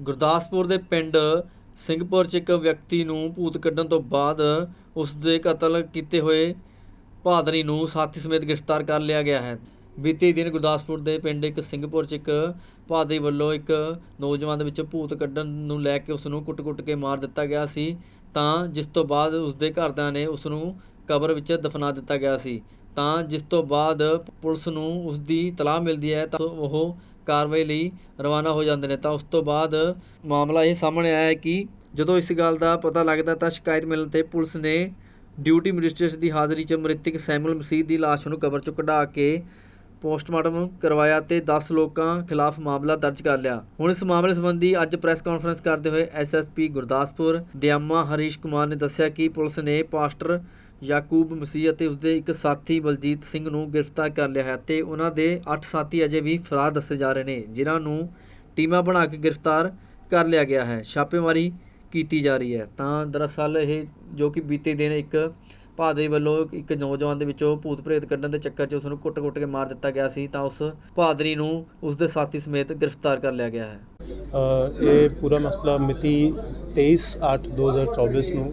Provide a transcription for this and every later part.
ਗੁਰਦਾਸਪੁਰ ਦੇ ਪਿੰਡ ਸਿੰਘਪੁਰ 'ਚ ਇੱਕ ਵਿਅਕਤੀ ਨੂੰ ਭੂਤ ਕੱਢਣ ਤੋਂ ਬਾਅਦ ਉਸ ਦੇ ਕਤਲ ਕੀਤੇ ਹੋਏ ਭਾਦਰੀ ਨੂੰ ਸਾਥੀ ਸਮੇਤ ਗ੍ਰਿਫਤਾਰ ਕਰ ਲਿਆ ਗਿਆ ਹੈ। ਬੀਤੇ ਦਿਨ ਗੁਰਦਾਸਪੁਰ ਦੇ ਪਿੰਡ ਇੱਕ ਸਿੰਘਪੁਰ 'ਚ ਇੱਕ ਭਾਦਰੀ ਵੱਲੋਂ ਇੱਕ ਨੌਜਵਾਨ ਦੇ ਵਿੱਚ ਭੂਤ ਕੱਢਣ ਨੂੰ ਲੈ ਕੇ ਉਸ ਨੂੰ ਕੁੱਟ-ਕੁੱਟ ਕੇ ਮਾਰ ਦਿੱਤਾ ਗਿਆ ਸੀ, ਤਾਂ ਜਿਸ ਤੋਂ ਬਾਅਦ ਉਸ ਦੇ ਘਰਦਿਆਂ ਨੇ ਉਸ ਨੂੰ ਕਬਰ ਵਿੱਚ ਦਫਨਾ ਦਿੱਤਾ ਗਿਆ ਸੀ। ਤਾਂ ਜਿਸ ਤੋਂ ਬਾਅਦ ਪੁਲਿਸ ਨੂੰ ਉਸ ਦੀ ਤਲਾਹ ਮਿਲਦੀ ਹੈ, ਤਾਂ ਉਹ ਕਾਰਵਾਈ ਲਈ ਰਵਾਨਾ ਹੋ ਜਾਂਦੇ ਨੇ। ਤਾਂ ਉਸ ਤੋਂ ਬਾਅਦ ਮਾਮਲਾ ਇਹ ਸਾਹਮਣੇ ਆਇਆ ਹੈ ਕਿ ਜਦੋਂ ਇਸ ਗੱਲ ਦਾ ਪਤਾ ਲੱਗਦਾ ਤਾਂ ਸ਼ਿਕਾਇਤ ਮਿਲਣ ਤੇ ਪੁਲਿਸ ਨੇ ਡਿਊਟੀ ਮੈਜਿਸਟਰੇਟ ਦੀ ਹਾਜ਼ਰੀ 'ਚ ਮ੍ਰਿਤਕ ਸੈਮੂਅਲ ਮਸੀਹ ਦੀ ਲਾਸ਼ ਨੂੰ ਕਬਰ 'ਚੋਂ ਕਢਾ ਕੇ ਪੋਸਟਮਾਰਟਮ ਕਰਵਾਇਆ ਤੇ 10 ਲੋਕਾਂ ਖਿਲਾਫ ਮਾਮਲਾ ਦਰਜ ਕਰ ਲਿਆ। ਹੁਣ ਇਸ ਮਾਮਲੇ ਸੰਬੰਧੀ ਅੱਜ ਪ੍ਰੈਸ ਕਾਨਫਰੰਸ ਕਰਦੇ ਹੋਏ ਐਸਐਸਪੀ ਗੁਰਦਾਸਪੁਰ, ਦਿਆਮਾ, ਹਰੀਸ਼ ਕੁਮਾਰ ਨੇ ਦੱਸਿਆ ਕਿ ਪੁਲਿਸ ਨੇ ਪਾਸਟਰ ਯਾਕੂਬ ਮਸੀਹ ਅਤੇ ਉਸਦੇ ਇੱਕ ਸਾਥੀ ਬਲਜੀਤ ਸਿੰਘ ਨੂੰ ਗ੍ਰਿਫਤਾਰ ਕਰ ਲਿਆ ਹੈ ਤੇ ਉਹਨਾਂ ਦੇ 8 ਸਾਥੀ ਅਜੇ ਵੀ ਫਰਾਰ ਦੱਸੇ ਜਾ ਰਹੇ ਨੇ, ਜਿਨ੍ਹਾਂ ਨੂੰ ਟੀਮਾਂ ਬਣਾ ਕੇ ਗ੍ਰਿਫਤਾਰ ਕਰ ਲਿਆ ਗਿਆ ਹੈ। ਛਾਪੇਮਾਰੀ ਕੀਤੀ ਜਾ ਰਹੀ ਹੈ। ਤਾਂ ਦਰਅਸਲ ਇਹ ਜੋ ਕਿ ਬੀਤੇ ਦਿਨ ਇੱਕ ਭਾਦਰੀ ਵੱਲੋਂ ਇੱਕ ਨੌਜਵਾਨ ਦੇ ਵਿੱਚੋਂ ਭੂਤ ਪ੍ਰੇਤ ਕੱਢਣ ਦੇ ਚੱਕਰ 'ਚ ਉਸ ਨੂੰ ਕੁੱਟ-ਕੁੱਟ ਕੇ ਮਾਰ ਦਿੱਤਾ ਗਿਆ ਸੀ, ਤਾਂ ਉਸ ਭਾਦਰੀ ਨੂੰ ਉਸ ਦੇ ਸਾਥੀ ਸਮੇਤ ਗ੍ਰਿਫਤਾਰ ਕਰ ਲਿਆ ਗਿਆ ਹੈ। ਇਹ ਪੂਰਾ ਮਸਲਾ ਮਿਤੀ 23/8/2024 ਨੂੰ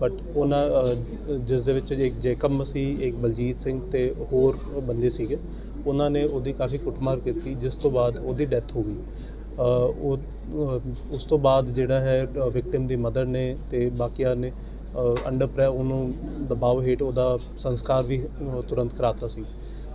ਬਟ ਉਹਨਾਂ ਜਿਸ ਦੇ ਵਿੱਚ ਇੱਕ ਜੇਕਬ ਮਸੀਹ ਇੱਕ ਬਲਜੀਤ ਸਿੰਘ ਤੇ ਹੋਰ ਬੰਦੇ ਸੀਗੇ, ਉਹਨਾਂ ਨੇ ਉਹਦੀ ਕਾਫੀ ਕੁੱਟਮਾਰ ਕੀਤੀ, ਜਿਸ ਤੋਂ ਬਾਅਦ ਉਹਦੀ ਡੈਥ ਹੋ ਗਈ। ਉਹ ਉਸ ਤੋਂ ਬਾਅਦ ਜਿਹੜਾ ਹੈ ਵਿਕਟਿਮ ਦੀ ਮਦਰ ਨੇ ਤੇ ਬਾਕੀਆਂ ਨੇ ਅੰਡਰ ਪ੍ਰੈ ਉਹਨੂੰ ਦਬਾਅ ਹੇਠ ਉਹਦਾ ਸੰਸਕਾਰ ਵੀ ਤੁਰੰਤ ਕਰਾਤਾ ਸੀ।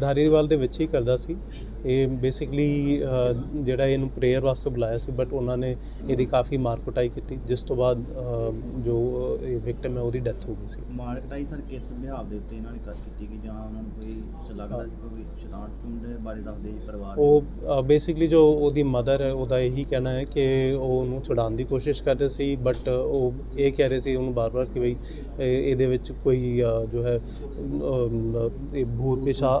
ਧਾਰੀਵਾਲ ਦੇ ਵਿੱਚ ਹੀ ਕਰਦਾ ਸੀ। ਇਹ ਬੇਸਿਕਲੀ ਜਿਹੜਾ ਇਹਨੂੰ ਪ੍ਰੇਅਰ ਵਾਸਤੇ ਬੁਲਾਇਆ ਸੀ ਬਟ ਉਹਨਾਂ ਨੇ ਇਹਦੀ ਕਾਫੀ ਮਾਰ ਕੁਟਾਈ ਕੀਤੀ ਜਿਸ ਤੋਂ ਬਾਅਦ ਜੋ ਇਹ ਵਿਕਟਮ ਹੈ ਉਹਦੀ ਡੈਥ ਹੋ ਗਈ ਸੀ। ਮਾਰਕਟਾਈ ਸਰ ਕਿਸ ਵਿਹਾਰ ਦੇ ਉੱਤੇ ਇਹਨਾਂ ਨੇ ਕਰ ਕੀਤੀ ਕਿ ਜਾਂ ਉਹਨਾਂ ਨੂੰ ਕੋਈ ਲੱਗਦਾ ਸੀ ਕੋਈ ਸ਼ੈਤਾਨ ਸ਼ਤੂਨ ਦੇ ਬਾਰੇ ਦੱਸਦੇ ਪਰਿਵਾਰ ਉਹ ਬੇਸਿਕਲੀ ਜੋ ਉਹਦੀ ਮਦਰ ਹੈ ਉਹਦਾ ਇਹੀ ਕਹਿਣਾ ਹੈ ਕਿ ਉਹ ਉਹਨੂੰ ਛੁਡਾਉਣ ਦੀ ਕੋਸ਼ਿਸ਼ ਕਰ ਰਹੇ ਸੀ ਬਟ ਉਹ ਇਹ ਕਹਿ ਰਹੇ ਸੀ ਉਹਨੂੰ ਬਾਰ-ਬਾਰ ਕਿ ਬਈ ਇਹ- ਇਹਦੇ ਵਿੱਚ ਕੋਈ ਜੋ ਹੈ ਇਹ ਭੂਤ ਪਿਸ਼ਾ